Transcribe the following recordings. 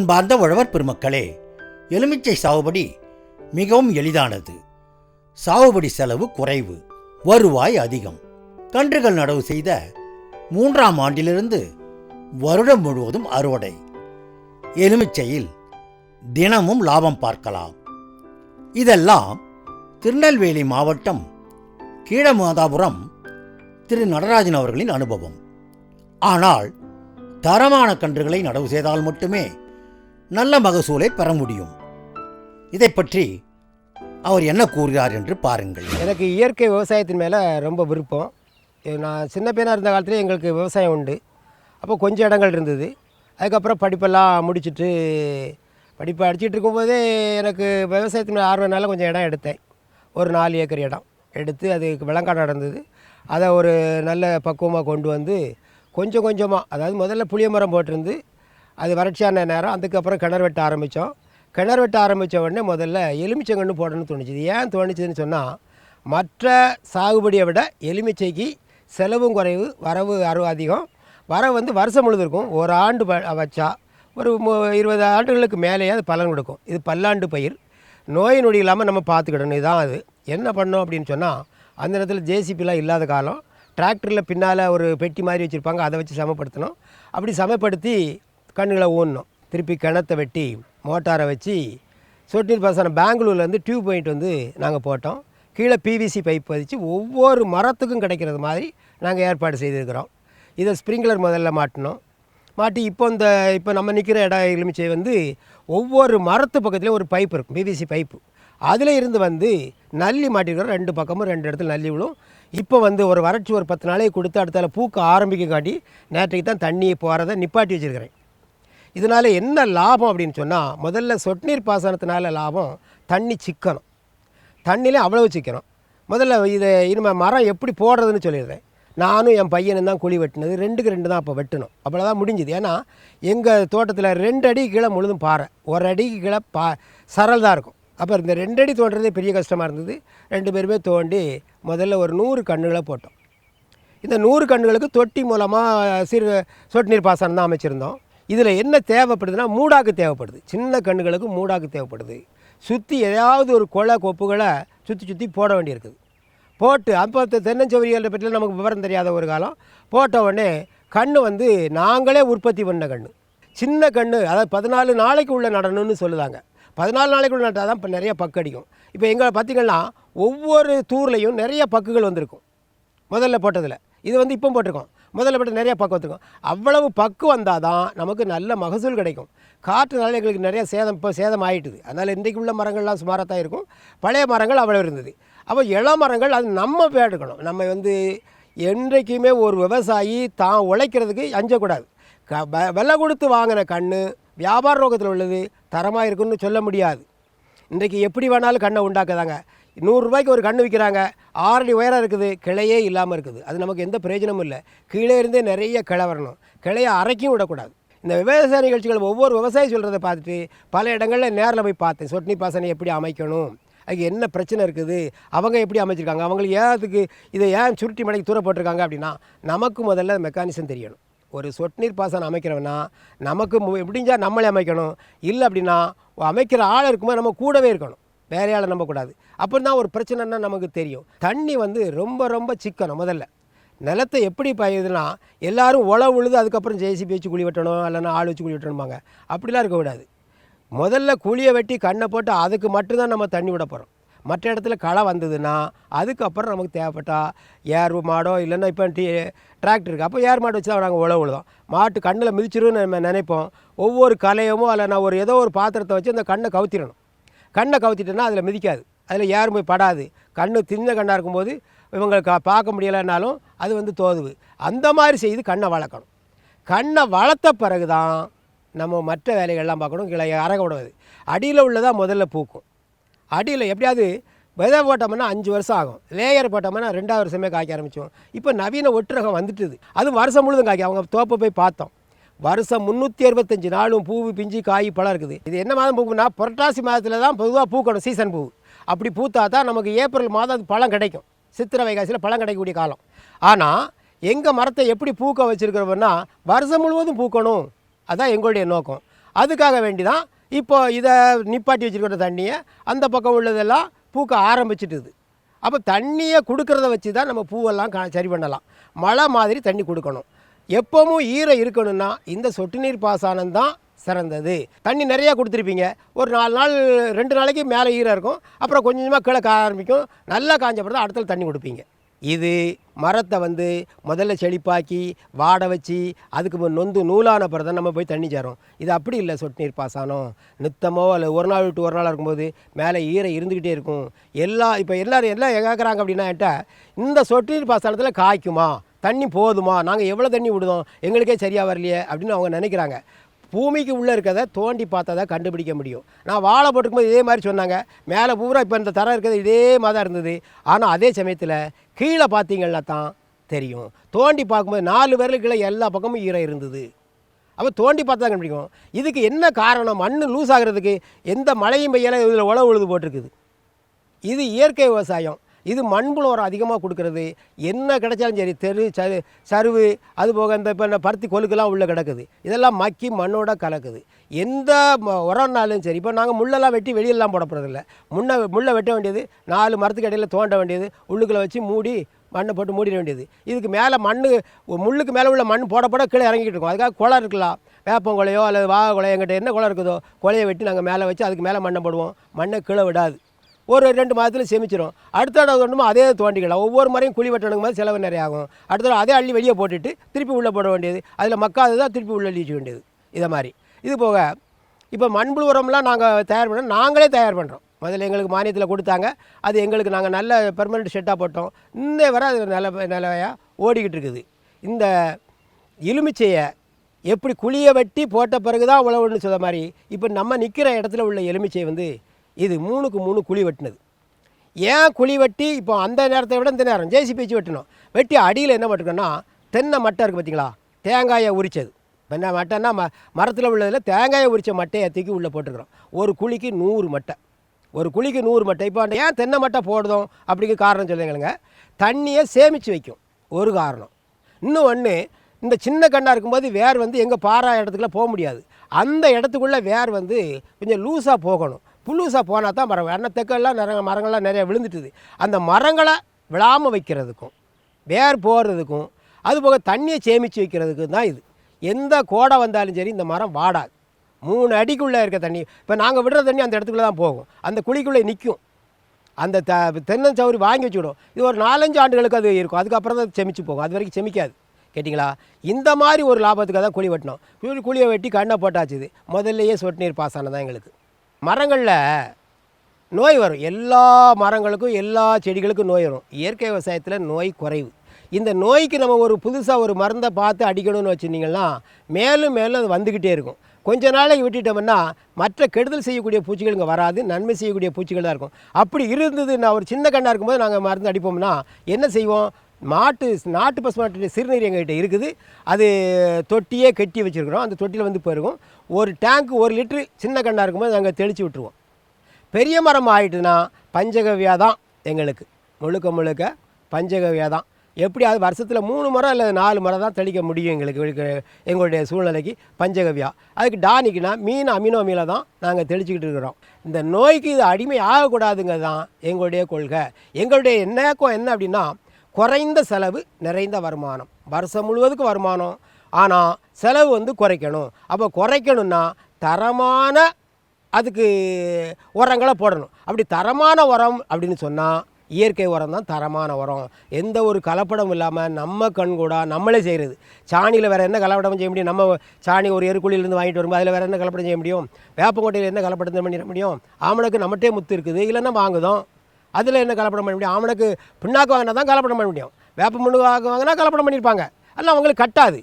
அன்பார்ந்த உழவர் பெருமக்களே எலுமிச்சை சாகுபடி மிகவும் எளிதானது. சாகுபடி செலவு குறைவு வருவாய் அதிகம். கன்றுகள் நடவு செய்த மூன்றாம் ஆண்டிலிருந்து வருடம் முழுவதும் அறுவடை. எலுமிச்சையில் தினமும் லாபம் பார்க்கலாம். இதெல்லாம் திருநெல்வேலி மாவட்டம் கீழமாதாபுரம் திரு நடராஜன் அவர்களின் அனுபவம். ஆனால் தரமான கன்றுகளை நடவு செய்தால் மட்டுமே நல்ல மகசூலை பெற முடியும். இதை பற்றி அவர் என்ன கூறுகிறார் என்று பாருங்கள். எனக்கு இயற்கை விவசாயத்தின் மேலே ரொம்ப விருப்பம். நான் சின்ன பையனாக இருந்த காலத்துலேயே எங்களுக்கு விவசாயம் உண்டு. அப்போ கொஞ்சம் இடங்கள் இருந்தது. அதுக்கப்புறம் படிப்பெல்லாம் முடிச்சுட்டு படிப்பை அடிச்சிட்டு இருக்கும்போதே எனக்கு விவசாயத்தின் மேலே கொஞ்சம் இடம் எடுத்தேன். ஒரு நாலு ஏக்கர் இடம் எடுத்து அதுக்கு விளங்காடு நடந்தது. அதை ஒரு நல்ல பக்குவமாக கொண்டு வந்து கொஞ்சம் கொஞ்சமாக அதாவது முதல்ல புளிய மரம் போட்டிருந்து அது வறட்சியான நேரம். அதுக்கப்புறம் கிணறு வெட்ட ஆரம்பித்தோம். கிணறு வெட்ட ஆரம்பித்த உடனே முதல்ல எலுமிச்சங்கன்று போடணும்னு தோணுச்சு. ஏன் தோணுச்சுன்னு சொன்னால் மற்ற சாகுபடியை விட எலுமிச்சைக்கு செலவும் குறைவு வரவு அறுவு அதிகம். வரவு வந்து வருஷம் முழுது இருக்கும். ஒரு ஆண்டு ப வச்சா ஒரு இருபது ஆண்டுகளுக்கு மேலேயே அது பலன் கொடுக்கும். இது பல்லாண்டு பயிர். நோய் நொடி இல்லாமல் நம்ம பார்த்துக்கிடணும். இதுதான் அது. என்ன பண்ணோம் அப்படின்னு சொன்னால் அந்த நேரத்தில் ஜேசிபிலாம் இல்லாத காலம். டிராக்டரில் பின்னால் ஒரு பெட்டி மாதிரி வச்சுருப்பாங்க. அதை வச்சு சமப்படுத்தணும். அப்படி சமப்படுத்தி கண்ணுகளை ஊனணும் திருப்பி கிணத்தை வெட்டி மோட்டாரை வச்சு சொட்டு நீர் பாசனம் பெங்களூர்லேருந்து டியூப் பாயிண்ட் வந்து நாங்கள் போட்டோம். கீழே பிவிசி பைப் பதிச்சு ஒவ்வொரு மரத்துக்கும் கிடைக்கிறது மாதிரி நாங்கள் ஏற்பாடு செய்திருக்கிறோம். இதை ஸ்ப்ரிங்க்லர் முதல்ல மாட்டினோம். மாட்டி இப்போ இந்த இப்போ நம்ம நிற்கிற இடம் எலுமிச்சை வந்து ஒவ்வொரு மரத்து பக்கத்துலேயும் ஒரு பைப் இருக்கும் பிவிசி பைப்பு அதில் இருந்து வந்து நல்லி மாட்டிருக்கிறோம். ரெண்டு பக்கமும் ரெண்டு இடத்துல நல்லி விழும். இப்போ வந்து ஒரு வறட்சி ஒரு பத்து நாளைக்கு கொடுத்து அடுத்தால பூக்க ஆரம்பிக்க காட்டி நேற்றைக்கு தான் தண்ணி போகிறத நிப்பாட்டி வச்சுருக்கிறேன். இதனால் என்ன லாபம் அப்படின்னு சொன்னால் முதல்ல சொட்டு நீர் பாசனத்தினால லாபம் தண்ணி சிக்கணும். தண்ணியிலே அவ்வளவு சிக்கணும். முதல்ல இதை இனிமேல் மரம் எப்படி போடுறதுன்னு சொல்லிடுறேன். நானும் என் பையனும் தான் குழி வெட்டினது. ரெண்டுக்கு ரெண்டு தான் அப்போ வெட்டணும். அவ்வளோதான் முடிஞ்சுது. ஏன்னா எங்கள் தோட்டத்தில் ரெண்டு அடி கீழே முழுதும் பாறை. ஒரு அடிக்கு கீழே பா சரல் தான் இருக்கும். அப்போ இந்த ரெண்டு அடி தோண்டுறதே பெரிய கஷ்டமாக இருந்தது. ரெண்டு பேருமே தோண்டி முதல்ல ஒரு நூறு கண்ணுகளை போட்டோம். இந்த நூறு கன்றுகளுக்கு தொட்டி மூலமாக சிறு சொட்டு நீர் பாசனம் தான் அமைச்சிருந்தோம். இதில் என்ன தேவைப்படுதுன்னா மூடாக்கு தேவைப்படுது. சின்ன கன்றுகளுக்கு மூடாக்கு தேவைப்படுது. சுற்றி ஏதாவது ஒரு கொலை கொப்புகளை சுற்றி சுற்றி போட வேண்டியிருக்குது. போட்டு அப்போ தெ- பற்றியில் நமக்கு விவரம் தெரியாத ஒரு காலம். போட்ட உடனே கண் வந்து நாங்களே உற்பத்தி பண்ண கன்று சின்ன கன்று அதாவது பதினாலு நாளைக்கு உள்ள நடணும்னு சொல்லுதாங்க. பதினாலு நாளைக்கு உள்ள நட்டால் தான் இப்போ நிறைய பக்கு அடிக்கும். இப்போ எங்களை பார்த்திங்கன்னா ஒவ்வொரு தூர்லேயும் நிறைய பக்குகள் வந்திருக்கும். முதல்ல போட்டதில். இது வந்து இப்போ போட்டிருக்கோம். முதல்ல மட்டும் நிறைய பக்கம் வச்சுருக்கோம் அவ்வளவு பக்கு வந்தால் தான் நமக்கு நல்ல மகசூல் கிடைக்கும். காற்றுனால எங்களுக்கு நிறைய சேதம் இப்போ சேதம் ஆகிட்டுது அதனால் இன்றைக்கு உள்ள மரங்கள்லாம் சுமாராக தான் இருக்கும். பழைய மரங்கள் அவ்வளோ இருந்தது. அப்போ இளம் மரங்கள் அது நம்ம பேடுக்கணும் நம்ம வந்து என்றைக்குமே ஒரு விவசாயி தான் உழைக்கிறதுக்கு அஞ்சக்கூடாது. க வெ- விலை கொடுத்து வாங்கின கன்று வியாபார நோக்கத்தில் உள்ளது தரமாக இருக்குன்னு சொல்ல முடியாது. இன்றைக்கு எப்படி வேணாலும் கண்ணை உண்டாக்குதாங்க. நூறுரூபாய்க்கு ஒரு கன்று விற்கிறாங்க ஆறடி உயரம் இருக்குது கிளையே இல்லாமல் இருக்குது. அது நமக்கு எந்த பிரயோஜனமும் இல்லை. கீழே இருந்தே நிறைய கிளை வரணும். கிளையை அரைக்கும் விடக்கூடாது. இந்த விவசாய நிகழ்ச்சிகள் ஒவ்வொரு விவசாயி சொல்கிறத பார்த்துட்டு பல இடங்களில் நேரில் போய் பார்த்தேன். சொட்டு நீர் பாசனம் எப்படி அமைக்கணும்? அதுக்கு என்ன பிரச்சனை இருக்குது? அவங்க எப்படி அமைச்சிருக்காங்க? அவங்களுக்கு ஏத்துக்கு இதை ஏன் சுருட்டி மடைக்கு தூர போட்டிருக்காங்க அப்படின்னா நமக்கு முதல்ல மெக்கானிசம் தெரியணும். ஒரு சொட்டு நீர் பாசனம் அமைக்கிறவனா நமக்கு மு- முடிஞ்சால் நம்மளே அமைக்கணும். இல்லை அப்படின்னா அமைக்கிற ஆள் இருக்கும்போது நம்ம கூடவே இருக்கணும். வேறையால் நம்பக்கூடாது. அப்போ தான் ஒரு பிரச்சனைன்னா நமக்கு தெரியும். தண்ணி வந்து ரொம்ப ரொம்ப சிக்கனம் முதல்ல. நிலத்தை எப்படி பயிதுன்னா எல்லாரும் உழவு உழுது அதுக்கப்புறம் ஜேசிபி வச்சு குழி வெட்டணும் இல்லைன்னா ஆள் வச்சு குழி வெட்டணும்பாங்க. அப்படிலாம் இருக்கக்கூடாது முதல்ல குழியை வெட்டி கண்ணை போட்டு அதுக்கு மட்டும்தான் நம்ம தண்ணி விட போகிறோம் மற்ற இடத்துல களை வந்ததுன்னா அதுக்கப்புறம் நமக்கு தேவைப்பட்டா ஏர் மாடோ இல்லைன்னா இப்போ டி டிராக்டர் இருக்குது அப்போ ஏர் மாடு வச்சு தான் நாங்கள் உழவு உழுதோம். மாட்டு கண்ணில் மிதிச்சிருன்னு நம்ம நினைப்போம். ஒவ்வொரு கலையமோ இல்லைன்னா ஒரு ஏதோ ஒரு பாத்திரத்தை வச்சு அந்த கண்ணை கவுத்திடணும். கண்ணை கவுத்திட்டோன்னா அதில் மிதிக்காது. அதில் யாரும் போய் படாது. கண்ணு தின்ன கண்ணாக இருக்கும்போது இவங்களுக்கு கா பார்க்க முடியலைன்னாலும் அது வந்து தோதுவு. அந்த மாதிரி செய்து கண்ணை வளர்க்கணும். கண்ணை வளர்த்த பிறகு தான் நம்ம மற்ற வேலைகள்லாம் பார்க்கணும். கிளைய அறக விடுவது அடியில் உள்ளதாக முதல்ல பூக்கும். அடியில் எப்படியாவது விதை போட்டோம்னா அஞ்சு வருஷம் ஆகும். லேயர் போட்டோம்னா ரெண்டாவது வருஷமே காய்க்க ஆரம்பிச்சோம் இப்போ நவீன ஒட்டுரகம் வந்துட்டுது. அது வருஷம் முழுதும் காய்க்கும். அவங்க தோப்பை போய் பார்த்தோம். வருஷம் முந்நூற்றி அறுபத்தஞ்சு நாளும் பூவு பிஞ்சு காய் பழம் இருக்குது. இது என்ன மாதம் பூக்குன்னா புரட்டாசி மாதத்தில் தான் பொதுவாக பூக்கணும் சீசன் பூ. அப்படி பூத்தா தான் நமக்கு ஏப்ரல் மாதம் அது பழம் கிடைக்கும். சித்திரை வைகாசியில் பழம் கிடைக்கக்கூடிய காலம். ஆனால் எங்கள் மரத்தை எப்படி பூக்க வச்சுருக்கிறோம்னா வருஷம் முழுவதும் பூக்கணும். அதுதான் எங்களுடைய நோக்கம். அதுக்காக வேண்டி தான் இப்போ இதை நிப்பாட்டி வச்சுருக்கிற தண்ணியை அந்த பக்கம் உள்ளதெல்லாம் பூக்க ஆரம்பிச்சிட்டுது. அப்போ தண்ணியை கொடுக்கறத வச்சு தான் நம்ம பூவெல்லாம் கா சரி பண்ணலாம். மழை மாதிரி தண்ணி கொடுக்கணும். எப்பவும் ஈரம் இருக்கணும்னா இந்த சொட்டு நீர் பாசனம் தான் சிறந்தது. தண்ணி நிறையா கொடுத்துருப்பீங்க. ஒரு நாலு நாள் ரெண்டு நாளைக்கு மேலே ஈரம் இருக்கும். அப்புறம் கொஞ்சம் கொஞ்சமாக கீழே காய ஆரம்பிக்கும். நல்லா காஞ்ச பிறகு அடுத்த தண்ணி கொடுப்பீங்க. இது மரத்தை வந்து முதல்ல செழிப்பாக்கி வாட வச்சு அதுக்கு நொந்து நூலான பிறகு தான் நம்ம போய் தண்ணி சேரும். இது அப்படி இல்லை சொட்டு நீர் பாசனம். நித்தமோ அல்ல ஒரு நாள் விட்டு ஒரு நாள் இருக்கும்போது மேலே ஈரம் இருந்துக்கிட்டே இருக்கும். எல்லா இப்போ எல்லோரும் எல்லாம் கேட்குறாங்க அப்படின்னா என்கிட்ட இந்த சொட்டு நீர் பாசனத்தில் காய்க்குமா? தண்ணி போதுமா? நாங்கள் எவ்வளோ தண்ணி விடுதோம்? எங்களுக்கே சரியாக வரலையே அப்படின்னு அவங்க நினைக்கிறாங்க. பூமிக்கு உள்ளே இருக்கிறத தோண்டி பார்த்தா தான் கண்டுபிடிக்க முடியும். நான் வாழை போட்டுக்கும்போது இதே மாதிரி சொன்னாங்க. மேலே பூரா இப்போ இந்த தரம் இருக்கிறது இதே மாதிரி தான் இருந்தது. ஆனால் அதே சமயத்தில் கீழே பார்த்தீங்கன்னா தான் தெரியும். தோண்டி பார்க்கும்போது நாலு பேரில் கீழே எல்லா பக்கமும் ஈரம் இருந்தது. அப்போ தோண்டி பார்த்தா தான் கண்டுபிடிக்கும். இதுக்கு என்ன காரணம்? மண் லூஸ் ஆகிறதுக்கு எந்த மழையும் பெய்யலை இதில் உழவு உழுது போட்டிருக்குது. இது இயற்கை விவசாயம். இது மண்புழு உரம் அதிகமாக கொடுக்கறது. என்ன கிடைச்சாலும் சரி தெரு சரு சருவு அது போக இந்த இப்போ இந்த பருத்தி கொழுக்கெல்லாம் உள்ளே கிடக்குது. இதெல்லாம் மக்கி மண்ணோட கலக்குது. எந்த உரம்னாலும் சரி இப்போ நாங்கள் முள்ளெல்லாம் வெட்டி வெளியெல்லாம் போட போகிறதில்ல முன்ன முள்ளை வெட்ட வேண்டியது நாலு மரத்துக்கு இடையில தோண்ட வேண்டியது உள்ளுக்குள்ளே வச்சு மூடி மண்ணை போட்டு மூடிட வேண்டியது. இதுக்கு மேலே மண் முள்ளுக்கு மேலே உள்ள மண் போட போட கீழே இறங்கிட்டு இருக்கும். அதுக்காக குளம் இருக்கலாம். வேப்பங்குலையோ அல்லது வாக குலையோ எங்கிட்ட என்ன குளம் இருக்குதோ குலையை வெட்டி நாங்கள் மேலே வச்சு அதுக்கு மேலே மண்ணை போடுவோம். மண்ணை கீழே விடாது. ஒரு ரெண்டு மாதத்தில் செமிச்சிரும். அடுத்த தடவை தோண்டுமோ அதே தோண்டிக்கலாம். ஒவ்வொரு முறையும் குழி வெட்டணுங்க போது செலவு நிறைய ஆகும். அடுத்த அதே அள்ளி வெளியே போட்டுட்டு திருப்பி உள்ளே போட வேண்டியது. அதில் மக்காது தான் திருப்பி உள்ளே அள்ளி வேண்டியது. இதை மாதிரி. இது போக இப்போ மண்புழு உரம்லாம் நாங்கள் தயார் பண்ண நாங்களே தயார் பண்ணுறோம் முதல்ல எங்களுக்கு மானியத்தில் கொடுத்தாங்க. அது எங்களுக்கு நாங்கள் நல்ல பெர்மனெண்ட் செட்டாக போட்டோம். இந்த வரை அது நல்ல நிலையாக ஓடிக்கிட்டு இருக்குது. இந்த எலுமிச்சையை எப்படி குழியை வெட்டி போட்ட பிறகு தான் உழவுன்னு சொல்ல மாதிரி இப்போ நம்ம நிற்கிற இடத்துல உள்ள எலுமிச்சை வந்து இது மூணுக்கு மூணு குழி வெட்டினது. ஏன் குழி வெட்டி இப்போ அந்த நேரத்தை விட இந்த நேரம்? ஜேசிபி வச்சு வெட்டணும். வெட்டி அடியில் என்ன பண்ணிருக்கோன்னா தென்னை மட்டை இருக்குது பார்த்தீங்களா? தேங்காயை உரிச்சது. இப்ப என்ன மட்டைன்னா ம மரத்தில் உள்ளதில் தேங்காயை உரித்த மட்டையை தூக்கி உள்ளே போட்டுருக்குறோம். ஒரு குழிக்கு நூறு மட்டை. ஒரு குழிக்கு நூறு மட்டை. இப்போ ஏன் தென்னை மட்டை போடுதோம் அப்படிங்கிற காரணம் சொல்லுங்களுங்க. தண்ணியை சேமித்து வைக்கும். ஒரு காரணம். இன்னும் ஒன்று இந்த சின்ன கண்ணாக இருக்கும்போது வேர் வந்து எங்கே பாரா இடத்துக்குள்ளே போக முடியாது. அந்த இடத்துக்குள்ளே வேர் வந்து கொஞ்சம் லூஸாக போகணும். புல்லூஸாக போனால் தான் மரம் வேணா தெக்கெல்லாம் நிறைய மரங்கள்லாம் நிறையா விழுந்துட்டுது. அந்த மரங்களை விழாமல் வைக்கிறதுக்கும் வேர் போகிறதுக்கும் அதுபோக தண்ணியை சேமித்து வைக்கிறதுக்கும் தான் இது. எந்த கோடை வந்தாலும் சரி இந்த மரம் வாடாது. மூணு அடிக்குள்ளே இருக்க தண்ணி இப்போ நாங்கள் விடுற தண்ணி அந்த இடத்துக்குள்ளே தான் போகும். அந்த குழிக்குள்ளே நிற்கும். அந்த த தென்னஞ்சவுரி வாங்கி வச்சுக்கிடும். இது ஒரு நாலஞ்சு ஆண்டுகளுக்கு அது இருக்கும். அதுக்கப்புறம் தான் செமிச்சு போகும். அது வரைக்கும் செமிக்காது. கேட்டிங்களா? இந்த மாதிரி ஒரு லாபத்துக்காக தான் குழி வெட்டினோம். குழி குழியை வெட்டி கண்ணை போட்டாச்சுது முதல்லையே சொட்டு நீர் பாசனம் தான் எங்களுக்கு. மரங்களில் நோய் வரும். எல்லா மரங்களுக்கும் எல்லா செடிகளுக்கும் நோய் வரும். இயற்கை விவசாயத்தில் நோய் குறைவு. இந்த நோய்க்கு நம்ம ஒரு புதுசாக ஒரு மருந்தை பார்த்து அடிக்கணும்னு வச்சுருந்தீங்கன்னா மேலும் மேலும் அது வந்துக்கிட்டே இருக்கும். கொஞ்ச நாளைக்கு விட்டுட்டோம்னா மற்ற கெடுதல் செய்யக்கூடிய பூச்சிகள் இங்கே வராது நன்மை செய்யக்கூடிய பூச்சிகள் தான் இருக்கும். அப்படி இருந்தது நான் ஒரு சின்ன கண்ணாக இருக்கும்போது நாங்கள் மருந்து அடிப்போம்னா என்ன செய்வோம்? மாட்டு நாட்டு பசுமாட்டு சிறுநீர் எங்ககிட்ட இருக்குது. அது தொட்டியே கட்டி வச்சுருக்குறோம். அந்த தொட்டியில் வந்து போயிருக்கும். ஒரு டேங்க் ஒரு லிட்ரு சின்ன கண்ணாக இருக்கும்போது நாங்கள் தெளித்து விட்டுருவோம். பெரிய மரம் ஆகிட்டுன்னா பஞ்சகவ்யா தான் எங்களுக்கு. முழுக்க முழுக்க பஞ்சகவ்யா தான். எப்படி அது வருஷத்தில் மூணு மரம் இல்லை நாலு மரம் தான் தெளிக்க முடியும் எங்களுக்கு எங்களுடைய சூழ்நிலைக்கு பஞ்சகவ்யா. அதுக்கு டானிக்குனா மீன் அமினோ மீனை தான் நாங்கள் தெளிச்சிக்கிட்டு இருக்கிறோம். இந்த நோய்க்கு இது அடிமை ஆகக்கூடாதுங்கிறது தான் எங்களுடைய கொள்கை. எங்களுடைய நோக்கம் என்ன அப்படின்னா குறைந்த செலவு நிறைந்த வருமானம். வருஷம் முழுவதுக்கும் வருமானம். ஆனால் செலவு வந்து குறைக்கணும். அப்போ குறைக்கணும்னா தரமான அதுக்கு உரங்களை போடணும். அப்படி தரமான உரம் அப்படின்னு சொன்னால் இயற்கை உரம் தான் தரமான உரம். எந்த ஒரு கலப்படம் இல்லாமல் நம்ம கண் கூட நம்மளே செய்கிறது சாணியில் வேறு என்ன கலப்படம் செய்ய முடியும்? நம்ம சாணி ஒரு எருக்குழியிலேருந்து வாங்கிட்டு வரும்போது அதில் வேறு என்ன கலப்படம் செய்ய முடியும்? வேப்பங்கோட்டையில் என்ன கலப்படம் பண்ணிட முடியும்? ஆமனுக்கு நம்மகிட்டே முத்து இருக்குது. இல்லைன்னா வாங்குதோம். அதில் என்ன கலப்படம் பண்ண முடியும்? ஆமணக்கு பின்னாக்கு வாங்கினா தான் கலப்படம் பண்ண முடியும். வேப்ப முன்னு வாங்கினா கலப்படம் பண்ணியிருப்பாங்க. அதெல்லாம் அவங்களுக்கு கட்டாது.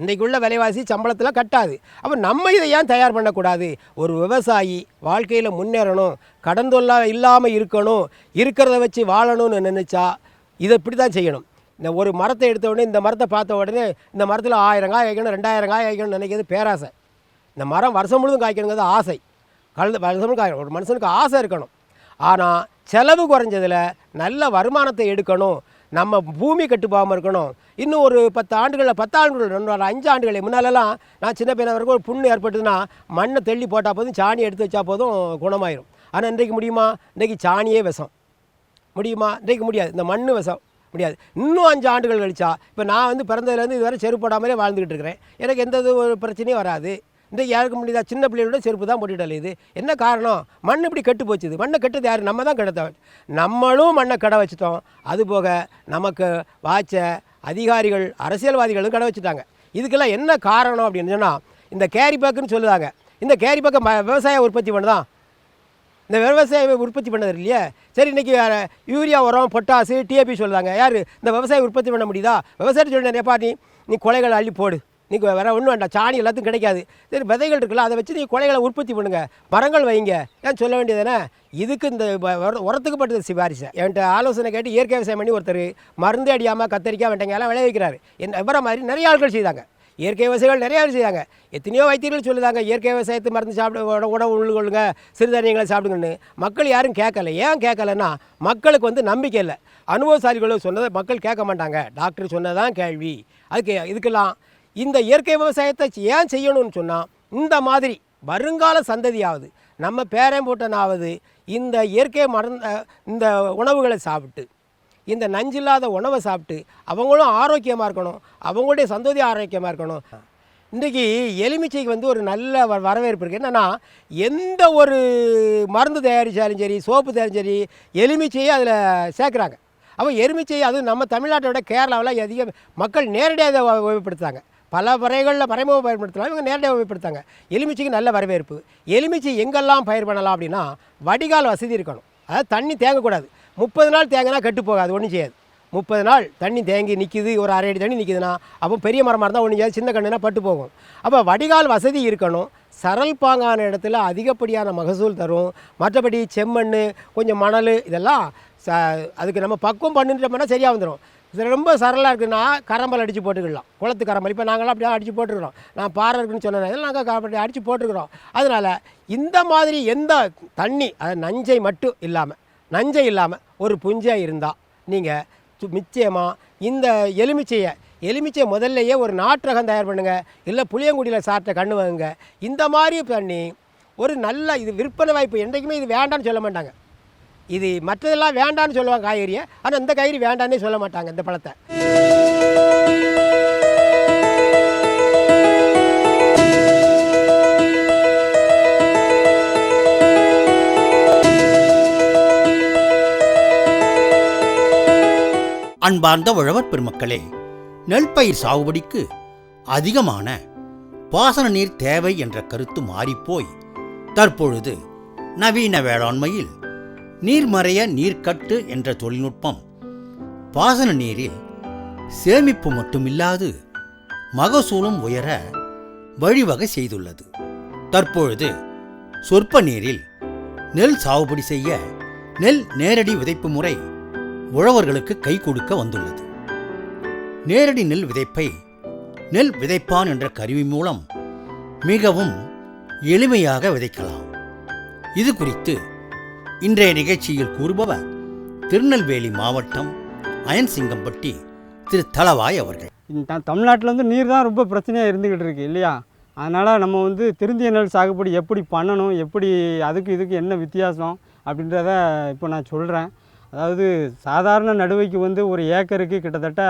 இன்றைக்கு உள்ள விலைவாசி சம்பளத்தில் கட்டாது. அப்போ நம்ம இதை ஏன் தயார் பண்ணக்கூடாது? ஒரு விவசாயி வாழ்க்கையில் முன்னேறணும் கடன் தொல்லா இல்லாமல் இருக்கணும் இருக்கிறத வச்சு வாழணும்னு நினச்சா இதை இப்படி தான் செய்யணும். இந்த ஒரு மரத்தை எடுத்த உடனே இந்த மரத்தை பார்த்த உடனே இந்த மரத்தில் ஆயிரம் காய் காய்க்கணும் ரெண்டாயிரம் காய் காய்க்கணும்னு நினைக்கிறது பேராசை. இந்த மரம் வருஷம் முழுதும் காய்க்கணுங்கிறது ஆசை. கலந்து வருஷம் காய்க்கணும் ஒரு மனுஷனுக்கு ஆசை இருக்கணும். ஆனால் செலவு குறைஞ்சதில் நல்ல வருமானத்தை எடுக்கணும். நம்ம பூமி கட்டு போகாமல் இருக்கணும். இன்னும் ஒரு பத்து ஆண்டுகளில் பத்து ஆண்டுகள் இன்னொரு அஞ்சு ஆண்டுகளை முன்னாலெல்லாம் நான் சின்ன பையனாக வரைக்கும் ஒரு புண்ணு ஏற்பட்டுதுன்னா மண்ணை தெள்ளி போட்டால் போதும் சாணி எடுத்து வச்சா போதும் குணமாயிரும். ஆனால் இன்றைக்கு முடியுமா? இன்றைக்கி சாணியே விஷம். முடியுமா? இன்றைக்கு முடியாது. இந்த மண் விஷம் முடியாது. இன்னும் அஞ்சு ஆண்டுகள் கழிச்சா இப்போ நான் வந்து பிறந்ததுலேருந்து இதுவரை செருப்பு போடாமலே வாழ்ந்துக்கிட்டு இருக்கிறேன். எனக்கு எந்த இது ஒரு பிரச்சனையும் வராது. இன்றைக்கு யாருக்கு முடியுதா சின்ன பிள்ளைகளோட செருப்பு தான் போட்டுட்டு இது என்ன காரணம்? மண் இப்படி கெட்டு போச்சுது. மண்ணை கெட்டது யார்? நம்ம தான் கெடுத்த நம்மளும் மண்ணை கடை வச்சுட்டோம். அதுபோக நமக்கு வாச்ச அதிகாரிகள் அரசியல்வாதிகளும் கடை வச்சுட்டாங்க. இதுக்கெல்லாம் என்ன காரணம் அப்படின்னு சொன்னால் இந்த கேரி பேக்குன்னு சொல்லுதாங்க. இந்த கேரி பேக்கை ம- விவசாய உற்பத்தி பண்ணுதான். இந்த விவசாய உற்பத்தி பண்ணது இல்லையா? சரி இன்றைக்கி யூரியா உரம் பொட்டாசு டிஏபி சொல்லுதாங்க. யார்? இந்த விவசாயம் உற்பத்தி பண்ண முடியுதா? விவசாயத்தை சொல்லுறேன் எப்பா நீ நீ கொலைகளை அள்ளி போடு. நீ வேறு ஒன்றும் வேண்டாம். சாணி எல்லாத்தையும் கிடைக்காது. சரி விதைகள் இருக்குல்ல அதை வச்சு நீ கொலைகளை உற்பத்தி பண்ணுங்கள் மரங்கள் வைங்க. ஏன் சொல்ல வேண்டியதுதானே இதுக்கு இந்த வ- உரத்துக்கு பட்டது சிபாரிசு. என்கிட்ட ஆலோசனை கேட்டு இயற்கை விவசாயம் பண்ணி ஒருத்தர் மருந்து அடியாமல் கத்தரிக்காய் வெண்டைக்காயெல்லாம் விளைவிக்கிறாரு என்ன விவரம் மாதிரி நிறைய ஆட்கள் செய்தாங்க. இயற்கை விவசாயிகள் நிறையா பேர் செய்தாங்க. எத்தனையோ வைத்தியர்கள் சொல்லுதாங்க இயற்கை விவசாயத்தை மருந்து சாப்பிட உணவு- உணவு உள்கொள்ளுங்க சிறுதானியங்களை சாப்பிடுங்கன்னு. மக்கள் யாரும் கேட்கல. ஏன் கேட்கலன்னா மக்களுக்கு வந்து நம்பிக்கை இல்லை. அனுபவசாலிகளும் சொன்னதை மக்கள் கேட்க மாட்டாங்க. டாக்டர் சொன்னதான் கேள்வி. அதுக்கு இதுக்கெல்லாம் இந்த இயற்கை விவசாயத்தை ஏன் செய்யணும்னு சொன்னால் இந்த மாதிரி வருங்கால சந்ததியாவது நம்ம பேரன் போட்டனாவது இந்த இயற்கை மறந்த இந்த உணவுகளை சாப்பிட்டு இந்த நஞ்சில்லாத உணவை சாப்பிட்டு அவங்களும் ஆரோக்கியமாக இருக்கணும் அவங்களுடைய சந்ததி ஆரோக்கியமாக இருக்கணும். இன்றைக்கி எலுமிச்சைக்கு வந்து ஒரு நல்ல வ- வரவேற்பு இருக்குது என்னென்னா எந்த ஒரு மருந்து தயாரித்தாலும் சரி சோப்பு தயாரித்தாலும் சரி எலுமிச்சையை அதில் சேர்க்குறாங்க. அப்போ எலுமிச்சை அது நம்ம தமிழ்நாட்டை விட கேரளாவில் அதிக மக்கள் நேரடியாக இதை உபயோகப்படுத்துகிறாங்க பல முறைகளில் மறைமுக பயன்படுத்தலாம். இவங்க நேரடியாக உபயோகப்படுத்தாங்க எலுமிச்சைக்கு நல்ல வரவேற்பு. எலுமிச்சை எங்கெல்லாம் பயிர் பண்ணலாம் அப்படின்னா வடிகால் வசதி இருக்கணும். அதாவது தண்ணி தேங்கக்கூடாது. முப்பது நாள் தேங்கினா கெட்டு போகாது ஒன்றும் செய்யாது. முப்பது நாள் தண்ணி தேங்கி நிற்கிது ஒரு அரை அடி தண்ணி நிற்கிதுன்னா அப்போ பெரிய மரமாக இருந்தால் ஒன்றும் செய்யாது சின்ன கண்ணுனா பட்டு போகும். அப்போ வடிகால் வசதி இருக்கணும். சரல் பாங்கான இடத்துல அதிகப்படியான மகசூல் தரும். மற்றபடி செம்மண் கொஞ்சம் மணல் இதெல்லாம் ச அதுக்கு நம்ம பக்குவம் பண்ணிட்டோம்னா சரியாக வந்துடும் இது ரொம்ப சரளாக இருக்குன்னா கரம்பல் அடித்து போட்டுக்கலாம். குளத்து கரம்பல். இப்போ நாங்களாம் அப்படியே அடித்து போட்டுருக்குறோம். நான் பாறை இருக்குன்னு சொன்னேன். நாங்கள் கரம்பல் அடித்து போட்டுருக்குறோம். அதனால் இந்த மாதிரி எந்த தண்ணி அது நஞ்சை மட்டும் இல்லாமல் நஞ்சை இல்லாமல் ஒரு புஞ்சை இருந்தால் நீங்கள் நிச்சயமாக இந்த எலுமிச்சையை எலுமிச்சை முதல்லையே ஒரு நாட்டு ரகம் தயார் பண்ணுங்கள் இல்லை புளியங்குடியில் சாப்பிட்ட கண்ணு வாங்குங்க. இந்த மாதிரி பண்ணி ஒரு நல்ல இது விற்பனை வாய்ப்பு என்றைக்குமே இது வேண்டாம்னு சொல்ல மாட்டாங்க. இது மற்றதெல்லாம் வேண்டாம்னு சொல்லுவாங்க காய்கறியை. ஆனால் இந்த காய்கறி வேண்டான்னே சொல்ல மாட்டாங்க இந்த பழத்தை. அன்பார்ந்த உழவர் பெருமக்களே நெல் பயிர் சாகுபடிக்கு அதிகமான பாசன நீர் தேவை என்ற கருத்து மாறிப்போய் தற்பொழுது நவீன வேளாண்மையில் நீர்மறைய நீர்க்கட்டு என்ற தொழில்நுட்பம். பாசன நீரில் சேமிப்பு மட்டுமில்லாது மகசூலும் உயர வழிவகை செய்துள்ளது. தற்பொழுது சொற்ப நீரில் நெல் சாகுபடி செய்ய நெல் நேரடி விதைப்பு முறை உழவர்களுக்கு கை கொடுக்க வந்துள்ளது. நேரடி நெல் விதைப்பை நெல் விதைப்பான் என்ற கருவி மூலம் மிகவும் எளிமையாக விதைக்கலாம். இது குறித்து இன்றைய நிகழ்ச்சியில் கூறுபவர் திருநெல்வேலி மாவட்டம் அயன்சிங்கம்பட்டி திரு தளவாய் அவர்கள். இந்த தமிழ்நாட்டில் வந்து நீர் தான் ரொம்ப பிரச்சனையாக இருந்துக்கிட்டு இருக்கு இல்லையா? அதனால் நம்ம வந்து திருந்திய நெல் சாகுபடி எப்படி பண்ணணும் எப்படி அதுக்கு இதுக்கு என்ன வித்தியாசம் அப்படின்றத இப்போ நான் சொல்கிறேன் அதாவது சாதாரண நடுவைக்கு வந்து ஒரு ஏக்கருக்கு கிட்டத்தட்ட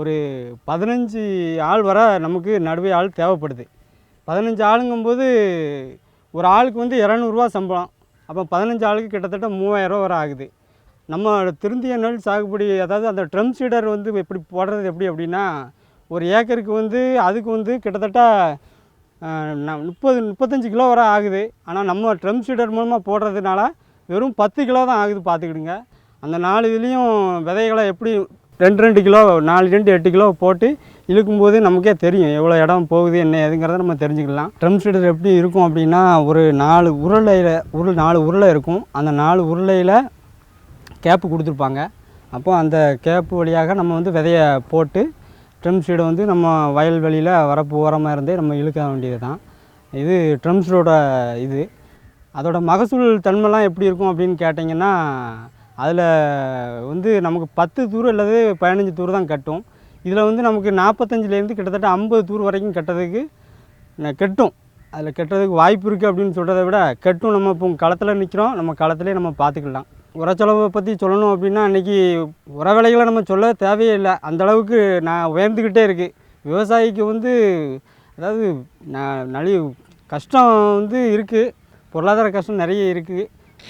ஒரு பதினஞ்சு ஆள் வர நமக்கு நடுவை ஆள் தேவைப்படுது. பதினஞ்சு ஆளுங்கும்போது ஒரு ஆளுக்கு வந்து இரநூறுவா சம்பளம். அப்போ பதினஞ்சு ஆளுக்கு கிட்டத்தட்ட மூவாயிரரூவா வரை ஆகுது. நம்ம திருந்திய நெல் சாகுபடி அதாவது அந்த ட்ரம் சீடர் வந்து எப்படி போடுறது எப்படி அப்படின்னா ஒரு ஏக்கருக்கு வந்து அதுக்கு வந்து கிட்டத்தட்ட ந- முப்பது முப்பத்தஞ்சு கிலோ வரை ஆகுது. ஆனால் நம்ம ட்ரம் சீடர் மூலமாக போடுறதுனால வெறும் பத்து கிலோ தான் ஆகுது பார்த்துக்கிடுங்க. அந்த நாலு இதுலேயும் விதைகளை எப்படி ரெண்டு ரெண்டு கிலோ நாலு ரெண்டு எட்டு கிலோ போட்டு இழுக்கும்போது நமக்கே தெரியும் எவ்வளோ இடம் போகுது என்ன ஏதுங்கிறத நம்ம தெரிஞ்சுக்கலாம். ட்ரம் சீடர் எப்படி இருக்கும் அப்படின்னா ஒரு நாலு உருளையில் உருள் நாலு உருளை இருக்கும். அந்த நாலு உருளையில் கேப்பு கொடுத்துருப்பாங்க. அப்போ அந்த கேப்பு வழியாக நம்ம வந்து விதையை போட்டு ட்ரம் சீடை வந்து நம்ம வயல்வெளியில் வரப்பு ஓரமாக இருந்தே நம்ம இழுக்க வேண்டியது தான் இது ட்ரம் சீடோட இது. அதோட மகசூல் தன்மைலாம் எப்படி இருக்கும் அப்படின்னு கேட்டிங்கன்னா அதில் வந்து நமக்கு பத்து தூர் அல்லது பதினஞ்சு தூர் தான் கட்டும் இதில் வந்து நமக்கு நாற்பத்தஞ்சிலேருந்து கிட்டத்தட்ட ஐம்பது தூர் வரைக்கும் கட்டுறதுக்கு கட்டும் அதில் கட்டுறதுக்கு வாய்ப்பு இருக்குது அப்படின்னு சொல்கிறத விட கட்டும் நம்ம இப்போ களத்தில் நிற்கிறோம் நம்ம களத்திலே நம்ம பார்த்துக்கலாம் உரச்செலவை பற்றி சொல்லணும் அப்படின்னா அன்றைக்கி உர விலைகளை நம்ம சொல்ல தேவையே இல்லை அந்த அளவுக்கு நான் உயர்ந்துக்கிட்டே இருக்குது விவசாயிக்கு வந்து அதாவது நான் நலி கஷ்டம் வந்து இருக்குது பொருளாதார கஷ்டம் நிறைய இருக்குது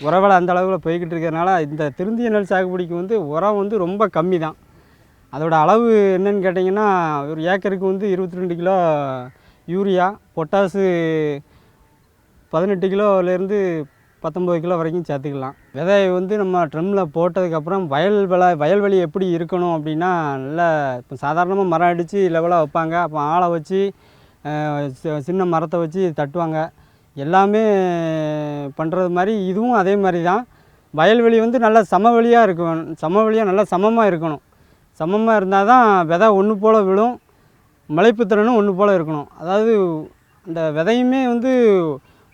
உர விலை அந்த அளவில் போய்கிட்டு இருக்கிறதுனால இந்த திருந்திய நெல் சாகுபடிக்கு வந்து உரம் வந்து ரொம்ப கம்மி தான் அதோட அளவு என்னன்னு கேட்டிங்கன்னா ஒரு ஏக்கருக்கு வந்து இருபத்தி ரெண்டு கிலோ யூரியா பொட்டாசு பதினெட்டு கிலோலேருந்து பத்தொம்பது கிலோ வரைக்கும் சேர்த்துக்கலாம். விதையை வந்து நம்ம ட்ரம்மில் போட்டதுக்கப்புறம் வயல் விலை வயல்வெளி எப்படி இருக்கணும் அப்படின்னா நல்லா இப்போ சாதாரணமாக மரம் அடித்து லெவலாக வைப்பாங்க. அப்போ ஆளை வச்சு சின்ன மரத்தை வச்சு தட்டுவாங்க. எல்லாமே பண்ணுறது மாதிரி இதுவும் அதே மாதிரி தான். வயல்வெளி வந்து நல்லா சமவெளியாக இருக்கும் சமவெளியாக நல்லா சமமாக இருக்கணும். சமமாக இருந்தால் தான் விதை ஒன்று போல் விழும். மலைப்புத்திறனும் ஒன்று போல் இருக்கணும். அதாவது அந்த விதையுமே வந்து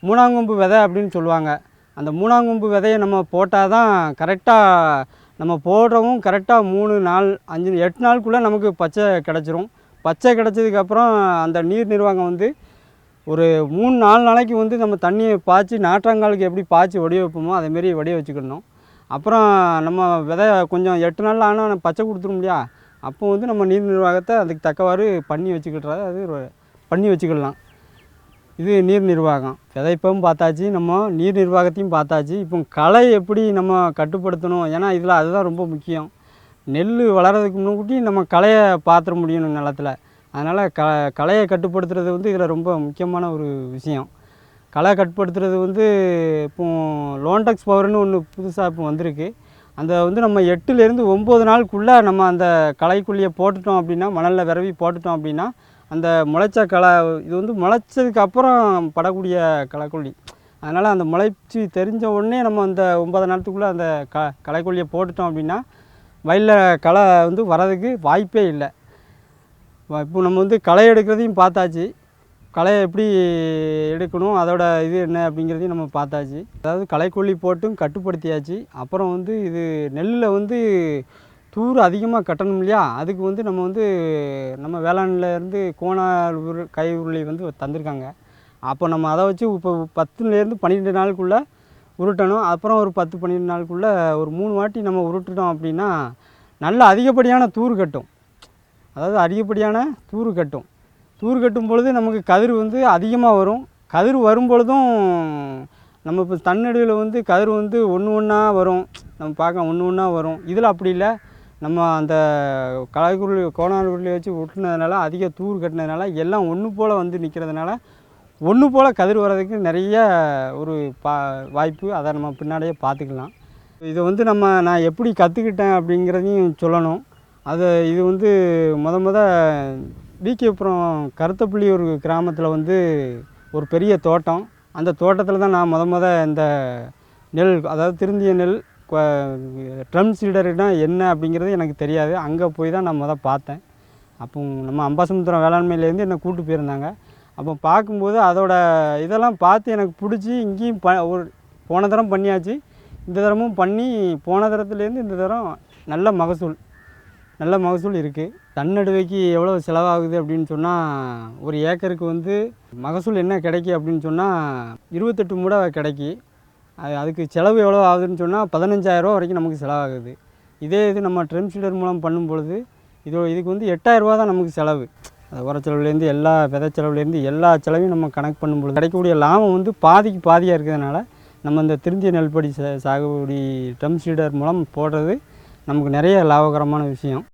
மூணாங்கொம்பு விதை அப்படின்னு சொல்லுவாங்க. அந்த மூணாங்கொம்பு விதையை நம்ம போட்டால் தான் கரெக்டாக நம்ம போடுறவும் கரெக்டாக மூணு நாள் அஞ்சு எட்டு நாளுக்குள்ளே நமக்கு பச்சை கிடச்சிரும். பச்சை கிடச்சதுக்கப்புறம் அந்த நீர் நிர்வாகம் வந்து ஒரு மூணு நாலு நாளைக்கு வந்து நம்ம தண்ணியை பாய்ச்சி நாற்றாங்காலுக்கு எப்படி பாய்ச்சி வடிய வைப்போமோ அதேமாரி வடிய வச்சுக்கிடணும் அப்புறம் நம்ம விதை கொஞ்சம் எட்டு நாள் ஆனால் பச்சை கொடுத்துரும் இல்லையா? அப்போ வந்து நம்ம நீர் நிர்வாகத்தை அதுக்கு தக்கவாறு பண்ணி வச்சுக்கிட்டுறது அது பண்ணி வச்சுக்கிடலாம் இது நீர் நிர்வாகம். விதைப்பும் பார்த்தாச்சு நம்ம நீர் நிர்வாகத்தையும் பார்த்தாச்சு. இப்போ களை எப்படி நம்ம கட்டுப்படுத்தணும்? ஏன்னா இதில் அதுதான் ரொம்ப முக்கியம். நெல் வளர்கிறதுக்கு முன்னாடி நம்ம களையை பார்த்துட முடியணும் நிலத்துல. அதனால் க கலையை கட்டுப்படுத்துறது வந்து இதில் ரொம்ப முக்கியமான ஒரு விஷயம். களை கட்டுப்படுத்துறது வந்து இப்போ லோன்டெக்ஸ் பவர்னு ஒன்று புதுசாக இப்போ வந்திருக்கு. அந்த வந்து நம்ம எட்டுலேருந்து ஒம்பது நாளுக்குள்ளே நம்ம அந்த களைக்குள்ளியை போட்டுட்டோம் அப்படின்னா மணலில் விரவி போட்டுட்டோம் அப்படின்னா அந்த முளைச்ச களை இது வந்து முளைச்சதுக்கு அப்புறம் படக்கூடிய களைக்கொல்லி அதனால் அந்த முளைச்சி தெரிஞ்ச உடனே நம்ம அந்த ஒன்பது நேரத்துக்குள்ளே அந்த க களைக்கொல்லியை போட்டுட்டோம் அப்படின்னா வயலில் களை வந்து வரதுக்கு வாய்ப்பே இல்லை. இப்போ நம்ம வந்து களை எடுக்கிறதையும் பார்த்தாச்சு. களையை எப்படி எடுக்கணும் அதோட இது என்ன அப்படிங்கிறதையும் நம்ம பார்த்தாச்சு. அதாவது களைக்கொல்லி போட்டும் கட்டுப்படுத்தியாச்சு. அப்புறம் வந்து இது நெல்லில் வந்து தூர் அதிகமாக கட்டணும் இல்லையா? அதுக்கு வந்து நம்ம வந்து நம்ம வேளாண்ல இருந்து கோணால் உரு கை உருளி வந்து தந்திருக்காங்க. அப்போ நம்ம அதை வச்சு இப்போ பத்துலேருந்து பன்னிரெண்டு நாளுக்குள்ளே உருட்டணும். அப்புறம் ஒரு பத்து பன்னிரெண்டு நாளுக்குள்ளே ஒரு மூணு வாட்டி நம்ம உருட்டுட்டோம் அப்படின்னா நல்ல அதிகப்படியான தூர் கட்டும். அதாவது அதிகப்படியான தூறு கட்டும். தூறு கட்டும் பொழுது நமக்கு கதிர் வந்து அதிகமாக வரும். கதிர் வரும் பொழுதும் நம்ம இப்போ தன்னடுவில் வந்து கதிர் வந்து ஒன்று ஒன்றா வரும். நம்ம பார்க்க ஒன்று ஒன்றா வரும். இதில் அப்படி இல்லை. நம்ம அந்த கலைக்குருளி கோணார் வச்சு விட்டுனதுனால அதிக தூர் கட்டினதுனால எல்லாம் ஒன்று போல் வந்து நிற்கிறதுனால ஒன்று போல் கதிர் வர்றதுக்கு நிறைய ஒரு பா வாய்ப்பு. அதை நம்ம பின்னாடியே பார்த்துக்கலாம். இதை வந்து நம்ம நான் எப்படி கற்றுக்கிட்டேன் அப்படிங்கிறதையும் சொல்லணும். அது இது வந்து முத முத விகேபுரம் கருத்தப்புள்ளி ஒரு கிராமத்தில் வந்து ஒரு பெரிய தோட்டம். அந்த தோட்டத்தில் தான் நான் முத முத இந்த நெல் அதாவது திருந்திய நெல் ட்ரம் சீடர்னா என்ன அப்படிங்கிறது எனக்கு தெரியாது. அங்கே போய் தான் நான் முத பார்த்தேன். அப்போ நம்ம அம்பாசமுத்திரம் வேளாண்மையிலேருந்து என்னை கூப்பிட்டு போயிருந்தாங்க. அப்போ பார்க்கும்போது அதோட இதெல்லாம் பார்த்து எனக்கு பிடிச்சி இங்கேயும் ப ஒரு போன தரம் பண்ணியாச்சு. இந்த தரமும் பண்ணி போன தரத்துலேருந்து இந்த தரம் நல்ல மகசூல். நல்ல மகசூல் இருக்குது தன்னடுவைக்கு எவ்வளோ செலவாகுது அப்படின்னு சொன்னால் ஒரு ஏக்கருக்கு வந்து மகசூல் என்ன கிடைக்கி அப்படின்னு சொன்னால் இருபத்தெட்டு மூட கிடைக்கி. அது அதுக்கு செலவு எவ்வளோ ஆகுதுன்னு சொன்னால் பதினஞ்சாயிரரூவா வரைக்கும் நமக்கு செலவாகுது. இதே இது நம்ம ட்ரெம் சீடர் மூலம் பண்ணும் பொழுது இது இதுக்கு வந்து எட்டாயிரரூவா தான் நமக்கு செலவு. அது உர செலவுலேருந்து எல்லா விதை செலவுலேருந்து எல்லா செலவையும் நம்ம கணக்கு பண்ணும்பொழுது கிடைக்கக்கூடிய லாபம் வந்து பாதிக்கு பாதியாக இருக்கிறதுனால நம்ம இந்த திருந்திய நெல்படி சாகுபடி ட்ரம் சீடர் மூலம் போடுறது நமக்கு நிறைய லாபகரமான விஷயம்.